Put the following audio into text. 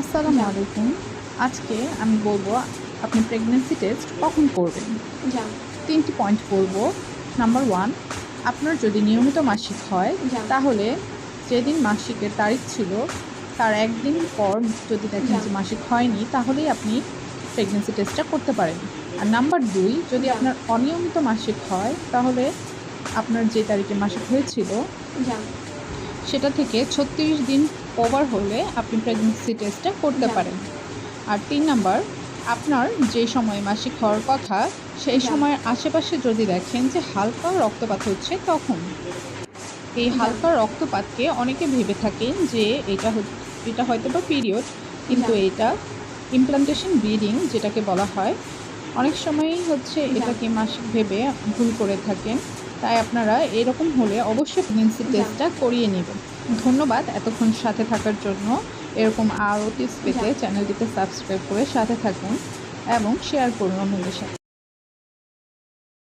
আসসালামু আলাইকুম। আজকে আমি বলব আপনি প্রেগনেন্সি টেস্ট কখন করবেন? তিনটি পয়েন্ট বলব। নাম্বার ওয়ান আপনার যদি নিয়মিত মাসিক হয় যা। তাহলে যেদিন মাসিকের তারিখ ছিল তার একদিন পর যদি দেখেন যে মাসিক হয়নি তাহলেই আপনি প্রেগনেন্সি টেস্টটা করতে পারেন। আর নাম্বার দুই যদি আপনার অনিয়মিত মাসিক হয় তাহলে আপনার যে তারিখে মাসিক হয়েছিল সেটা থেকে ছত্রিশ দিন ওভার হলে আপনি প্রেগনেন্সি টেস্টটা করতে পারেন। আর তিন নাম্বার আপনার যে সময় মাসিক হওয়ার কথা সেই সময়ের আশেপাশে যদি দেখেন যে হালকা রক্তপাত হচ্ছে তখন এই হালকা রক্তপাতকে অনেকে ভেবে থাকেন যে এটা এটা হয়তো বা পিরিয়ড কিন্তু এটা ইমপ্লান্টেশন ব্লিডিং যেটাকে বলা হয় অনেক সময়ই হচ্ছে। এটাকে মাসিক ভেবে ভুল করে থাকেন। তাই আপনারা এরকম হলে অবশ্যই প্রেগনেন্সি টেস্টটা করিয়ে নেবেন। ধন্যবাদ এতক্ষণ সাথে থাকার জন্য। এরকম আরও টিপস পেতে চ্যানেলটিকে সাবস্ক্রাইব করে সাথে থাকুন এবং শেয়ার করুন অন্যদের সাথে।